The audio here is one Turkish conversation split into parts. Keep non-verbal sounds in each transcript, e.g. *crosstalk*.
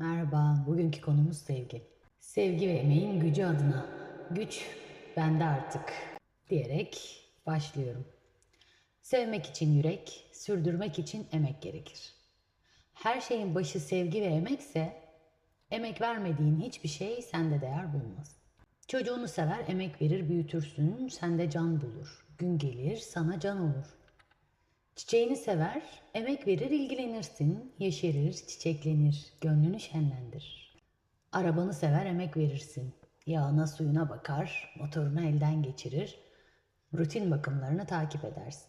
Merhaba, bugünkü konumuz sevgi. Sevgi ve emeğin gücü adına. Güç bende artık diyerek başlıyorum. Sevmek için yürek, sürdürmek için emek gerekir. Her şeyin başı sevgi ve emekse, emek vermediğin hiçbir şey sende değer bulmaz. Çocuğunu sever, emek verir, büyütürsün, sende can bulur. Gün gelir, sana can olur. Çiçeğini sever, emek verir, ilgilenirsin, yeşerir, çiçeklenir, gönlünü şenlendirir. Arabanı sever, emek verirsin. Yağına suyuna bakar, motorunu elden geçirir, rutin bakımlarını takip edersin.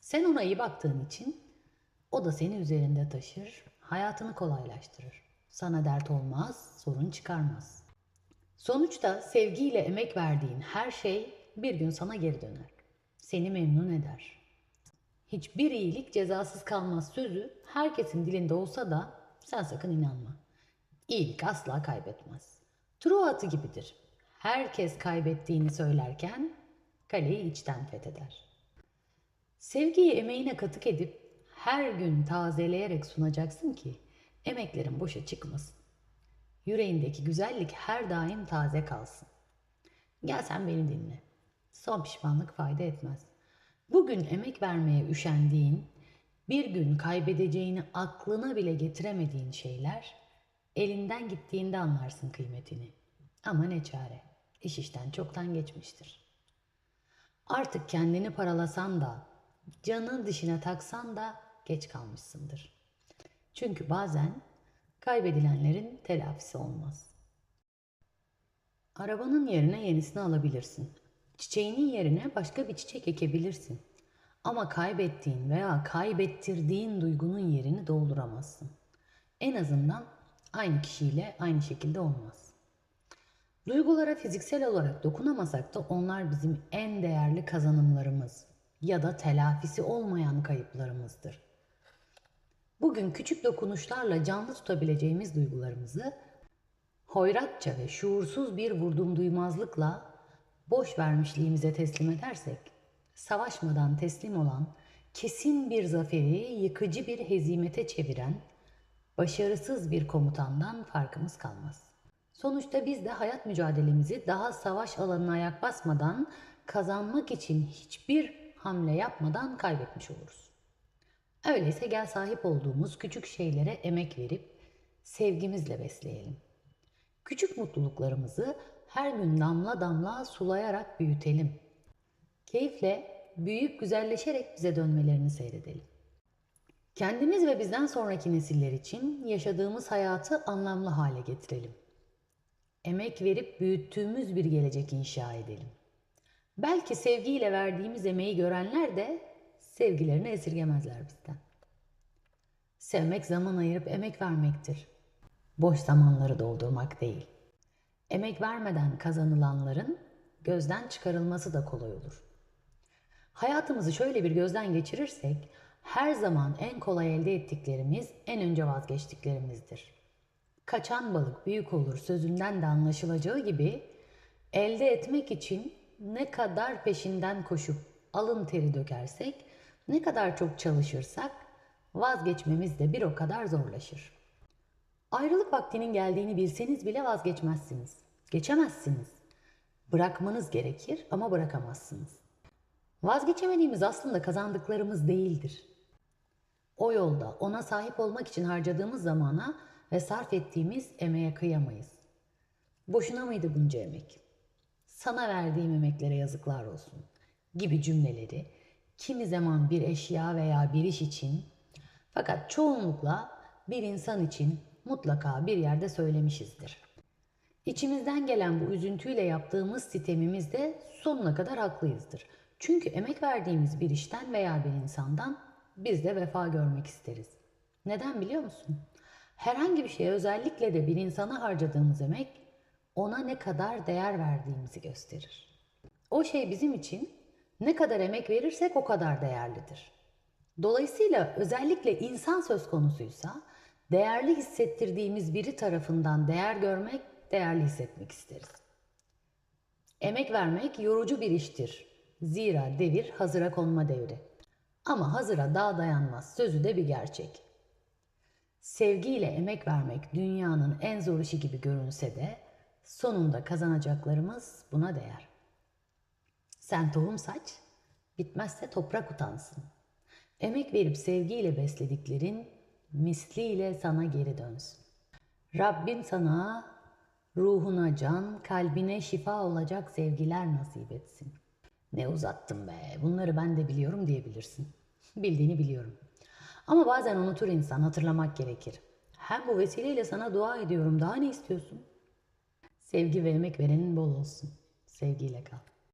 Sen ona iyi baktığın için o da seni üzerinde taşır, hayatını kolaylaştırır. Sana dert olmaz, sorun çıkarmaz. Sonuçta sevgiyle emek verdiğin her şey bir gün sana geri döner. Seni memnun eder. Hiçbir iyilik cezasız kalmaz sözü herkesin dilinde olsa da sen sakın inanma. İyilik asla kaybetmez. Truva atı gibidir. Herkes kaybettiğini söylerken kaleyi içten fetheder. Sevgiyi emeğine katık edip her gün tazeleyerek sunacaksın ki emeklerin boşa çıkmasın. Yüreğindeki güzellik her daim taze kalsın. Gel sen beni dinle. Son pişmanlık fayda etmez. Bugün emek vermeye üşendiğin, bir gün kaybedeceğini aklına bile getiremediğin şeyler elinden gittiğinde anlarsın kıymetini. Ama ne çare. iş işten çoktan geçmiştir. Artık kendini paralasan da, canın dişine taksan da geç kalmışsındır. Çünkü bazen kaybedilenlerin telafisi olmaz. Arabanın yerine yenisini alabilirsin. Çiçeğinin yerine başka bir çiçek ekebilirsin. Ama kaybettiğin veya kaybettirdiğin duygunun yerini dolduramazsın. En azından aynı kişiyle aynı şekilde olmaz. Duygulara fiziksel olarak dokunamasak da onlar bizim en değerli kazanımlarımız ya da telafisi olmayan kayıplarımızdır. Bugün küçük dokunuşlarla canlı tutabileceğimiz duygularımızı hoyratça ve şuursuz bir vurdum duymazlıkla boş vermişliğimize teslim edersek, savaşmadan teslim olan, kesin bir zaferi yıkıcı bir hezimete çeviren, başarısız bir komutandan farkımız kalmaz. Sonuçta biz de hayat mücadelemizi daha savaş alanına ayak basmadan, kazanmak için hiçbir hamle yapmadan kaybetmiş oluruz. Öyleyse gel sahip olduğumuz küçük şeylere emek verip sevgimizle besleyelim. Küçük mutluluklarımızı her gün damla damla sulayarak büyütelim. Keyifle büyüyüp güzelleşerek bize dönmelerini seyredelim. Kendimiz ve bizden sonraki nesiller için yaşadığımız hayatı anlamlı hale getirelim. Emek verip büyüttüğümüz bir gelecek inşa edelim. Belki sevgiyle verdiğimiz emeği görenler de sevgilerini esirgemezler bizden. Sevmek zaman ayırıp emek vermektir. Boş zamanları doldurmak değil. Emek vermeden kazanılanların gözden çıkarılması da kolay olur. Hayatımızı şöyle bir gözden geçirirsek, her zaman en kolay elde ettiklerimiz en önce vazgeçtiklerimizdir. Kaçan balık büyük olur sözünden de anlaşılacağı gibi elde etmek için ne kadar peşinden koşup alın teri dökersek, ne kadar çok çalışırsak vazgeçmemiz de bir o kadar zorlaşır. Ayrılık vaktinin geldiğini bilseniz bile vazgeçmezsiniz. Geçemezsiniz. Bırakmanız gerekir ama bırakamazsınız. Vazgeçemediğimiz aslında kazandıklarımız değildir. O yolda ona sahip olmak için harcadığımız zamana ve sarf ettiğimiz emeğe kıyamayız. Boşuna mıydı bunca emek? Sana verdiğim emeklere yazıklar olsun gibi cümleleri kimi zaman bir eşya veya bir iş için fakat çoğunlukla bir insan için mutlaka bir yerde söylemişizdir. İçimizden gelen bu üzüntüyle yaptığımız sitemimiz de sonuna kadar haklıyızdır. Çünkü emek verdiğimiz bir işten veya bir insandan biz de vefa görmek isteriz. Neden biliyor musun? Herhangi bir şeye özellikle de bir insana harcadığımız emek ona ne kadar değer verdiğimizi gösterir. O şey bizim için ne kadar emek verirsek o kadar değerlidir. Dolayısıyla özellikle insan söz konusuysa değerli hissettirdiğimiz biri tarafından değer görmek, değerli hissetmek isteriz. Emek vermek yorucu bir iştir. Zira devir hazıra konma devri. Ama hazıra daha dayanmaz sözü de bir gerçek. Sevgiyle emek vermek dünyanın en zor işi gibi görünse de sonunda kazanacaklarımız buna değer. Sen tohum saç, bitmezse toprak utansın. Emek verip sevgiyle beslediklerin misliyle sana geri dönsün. Rabbim sana ruhuna can, kalbine şifa olacak sevgiler nasip etsin. Ne uzattım be, bunları ben de biliyorum diyebilirsin. *laughs* Bildiğini biliyorum. Ama bazen unutur insan, hatırlamak gerekir. Hem bu vesileyle sana dua ediyorum, daha ne istiyorsun? Sevgi ve emek verenin bol olsun. Sevgiyle kal.